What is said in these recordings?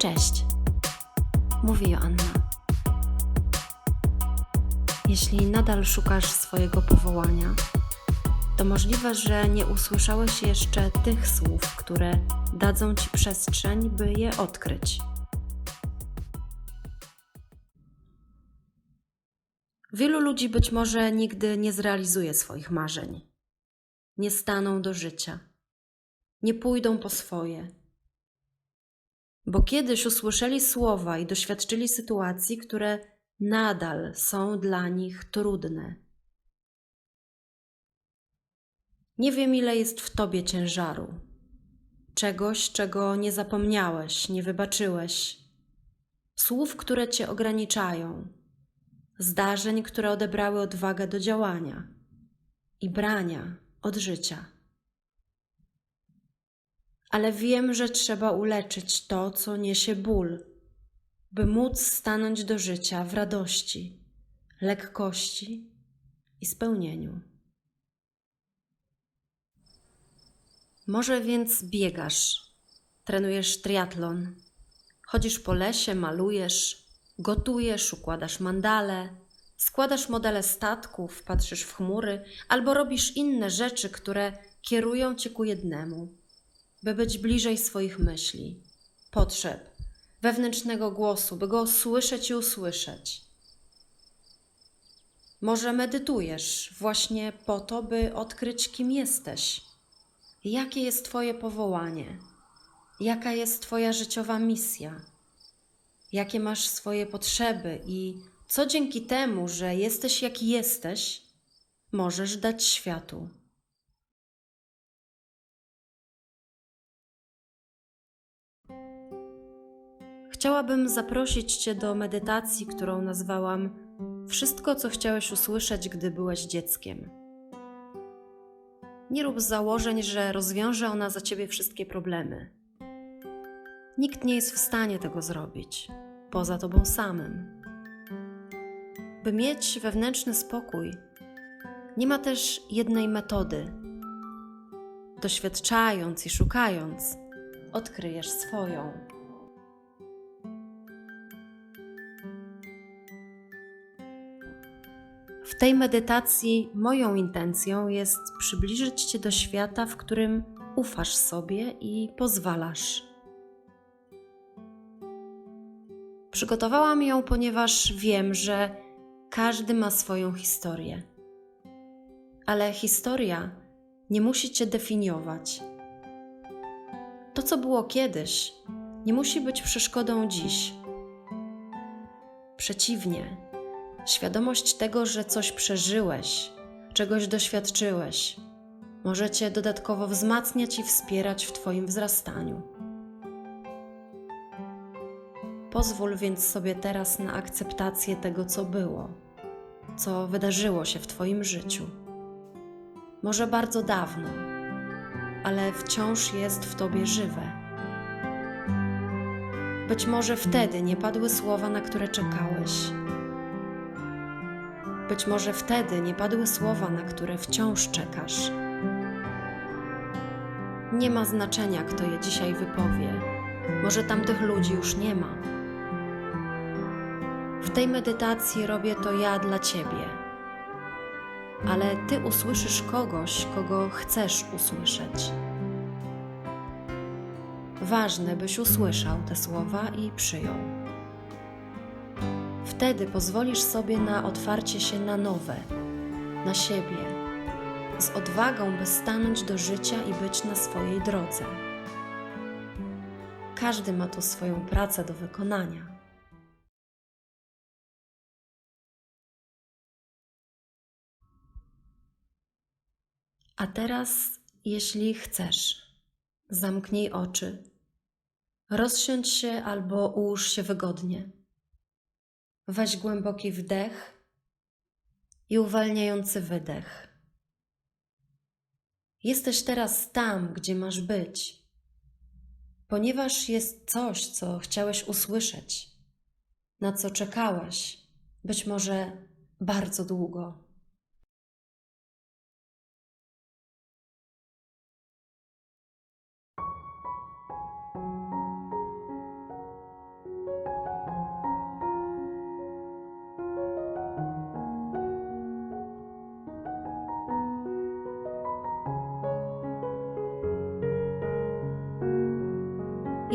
Cześć, mówi Joanna. Jeśli nadal szukasz swojego powołania, to możliwe, że nie usłyszałeś jeszcze tych słów, które dadzą ci przestrzeń, by je odkryć. Wielu ludzi być może nigdy nie zrealizuje swoich marzeń. Nie staną do życia. Nie pójdą po swoje. Bo kiedyś usłyszeli słowa i doświadczyli sytuacji, które nadal są dla nich trudne. Nie wiem, ile jest w tobie ciężaru, czegoś, czego nie zapomniałeś, nie wybaczyłeś, słów, które cię ograniczają, zdarzeń, które odebrały odwagę do działania i brania od życia. Ale wiem, że trzeba uleczyć to, co niesie ból, by móc stanąć do życia w radości, lekkości i spełnieniu. Może więc biegasz, trenujesz triatlon, chodzisz po lesie, malujesz, gotujesz, układasz mandale, składasz modele statków, patrzysz w chmury albo robisz inne rzeczy, które kierują cię ku jednemu, by być bliżej swoich myśli, potrzeb, wewnętrznego głosu, by go słyszeć i usłyszeć. Może medytujesz właśnie po to, by odkryć, kim jesteś Jakie jest Twoje powołanie? Jaka jest Twoja życiowa misja? Jakie masz swoje potrzeby i co dzięki temu, że jesteś jaki jesteś, możesz dać światu? Chciałabym zaprosić Cię do medytacji, którą nazwałam Wszystko, co chciałeś usłyszeć, gdy byłeś dzieckiem. Nie rób założeń, że rozwiąże ona za ciebie wszystkie problemy. Nikt nie jest w stanie tego zrobić, poza tobą samym. By mieć wewnętrzny spokój, nie ma też jednej metody. Doświadczając i szukając, odkryjesz swoją. Tej medytacji moją intencją jest przybliżyć Cię do świata, w którym ufasz sobie i pozwalasz. Przygotowałam ją, ponieważ wiem, że każdy ma swoją historię. Ale historia nie musi Cię definiować. To, co było kiedyś, nie musi być przeszkodą dziś. Przeciwnie, Świadomość tego, że coś przeżyłeś, czegoś doświadczyłeś, może Cię dodatkowo wzmacniać i wspierać w Twoim wzrastaniu. Pozwól więc sobie teraz na akceptację tego, co było, co wydarzyło się w Twoim życiu. Może bardzo dawno, ale wciąż jest w Tobie żywe. Być może wtedy nie padły słowa, na które czekałeś być może wtedy nie padły słowa, na które wciąż czekasz. Nie ma znaczenia, kto je dzisiaj wypowie. Może tamtych ludzi już nie ma. W tej medytacji robię to ja dla ciebie. Ale ty usłyszysz kogoś, kogo chcesz usłyszeć. Ważne, byś usłyszał te słowa i przyjął. Wtedy pozwolisz sobie na otwarcie się na nowe, na siebie, z odwagą, by stanąć do życia i być na swojej drodze. Każdy ma tu swoją pracę do wykonania. A teraz, jeśli chcesz, zamknij oczy, rozsiądź się albo ułóż się wygodnie. Weź głęboki wdech i uwalniający wydech. Jesteś teraz tam, gdzie masz być, ponieważ jest coś, co chciałeś usłyszeć, na co czekałeś, być może bardzo długo.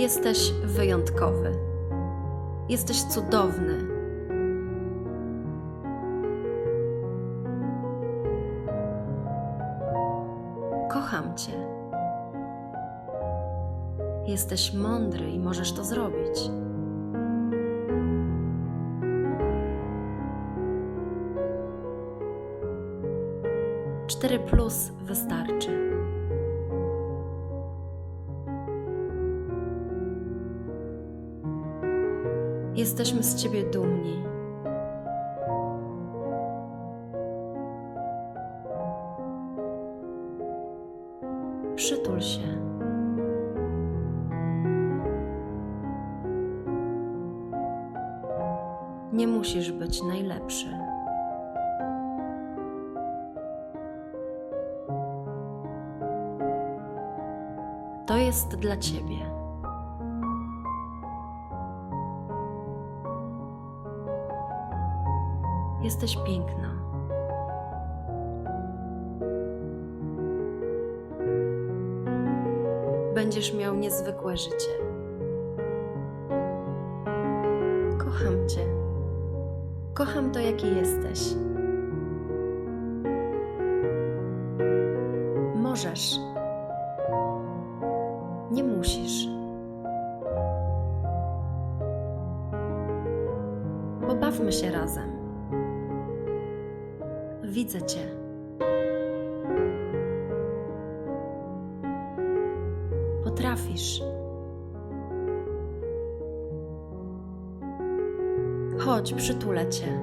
Jesteś wyjątkowy. Jesteś cudowny. Kocham Cię. Jesteś mądry i możesz to zrobić. Cztery plus wystarczy. Jesteśmy z Ciebie dumni. Przytul się. Nie musisz być najlepszy. To jest dla Ciebie. Jesteś piękna. Będziesz miał niezwykłe życie. Kocham Cię. Kocham to, jaki jesteś. Możesz. Nie musisz. Pobawmy się razem. Widzę Cię. Potrafisz. Chodź, przytulę Cię.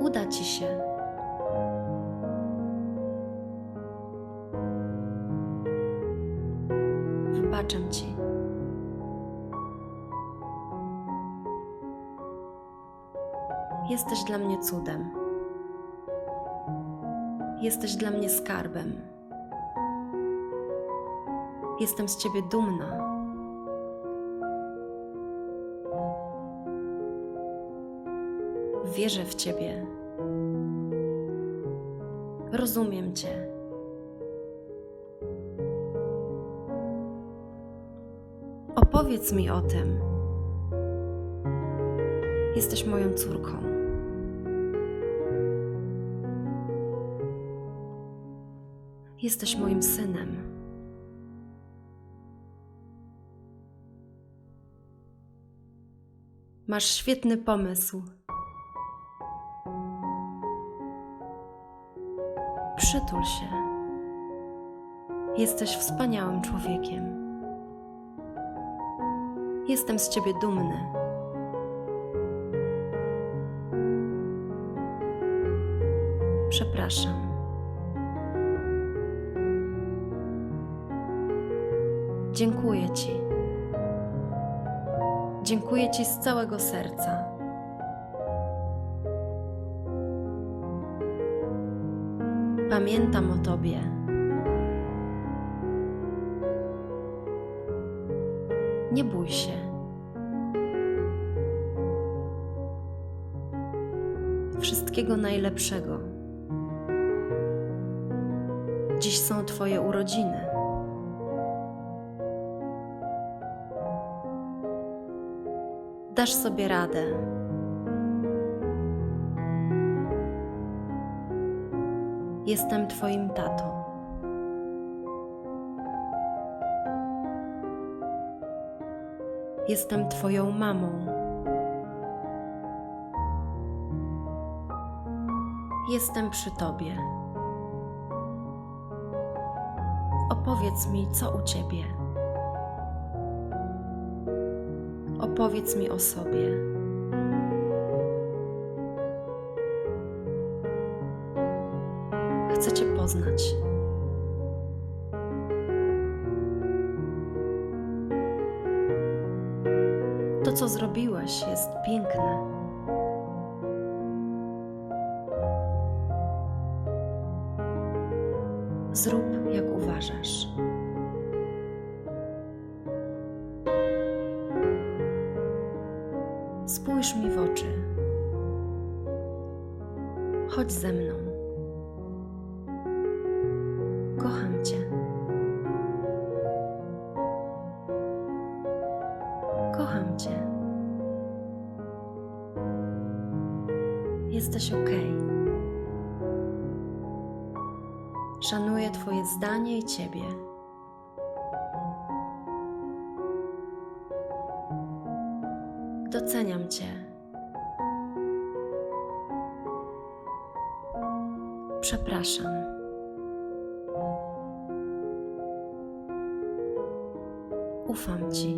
Uda Ci się. Wybaczam Ci. Jesteś dla mnie cudem. Jesteś dla mnie skarbem. Jestem z Ciebie dumna. Wierzę w Ciebie. Rozumiem Cię. Opowiedz mi o tym. Jesteś moją córką. Jesteś moim synem. Masz świetny pomysł. Przytul się. Jesteś wspaniałym człowiekiem. Jestem z ciebie dumny. Przepraszam. Dziękuję Ci. Dziękuję Ci z całego serca. Pamiętam o Tobie. Nie bój się. Wszystkiego najlepszego. Dziś są Twoje urodziny. Dasz sobie radę. Jestem Twoim tatą. Jestem Twoją mamą. Jestem przy Tobie. Opowiedz mi, co u Ciebie. Opowiedz mi o sobie. Chcę Cię poznać. To, co zrobiłeś, jest piękne. Zrób, jak uważasz. Chodź ze mną. Kocham Cię. Kocham Cię. Jesteś ok. Szanuję Twoje zdanie i Ciebie. Doceniam Cię. Przepraszam. Ufam Ci.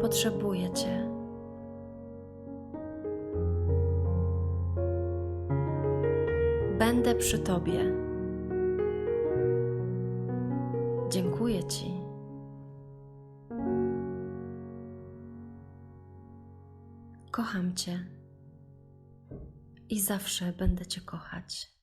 Potrzebuję Cię. Będę przy Tobie. Dziękuję Ci. Kocham Cię i zawsze będę Cię kochać.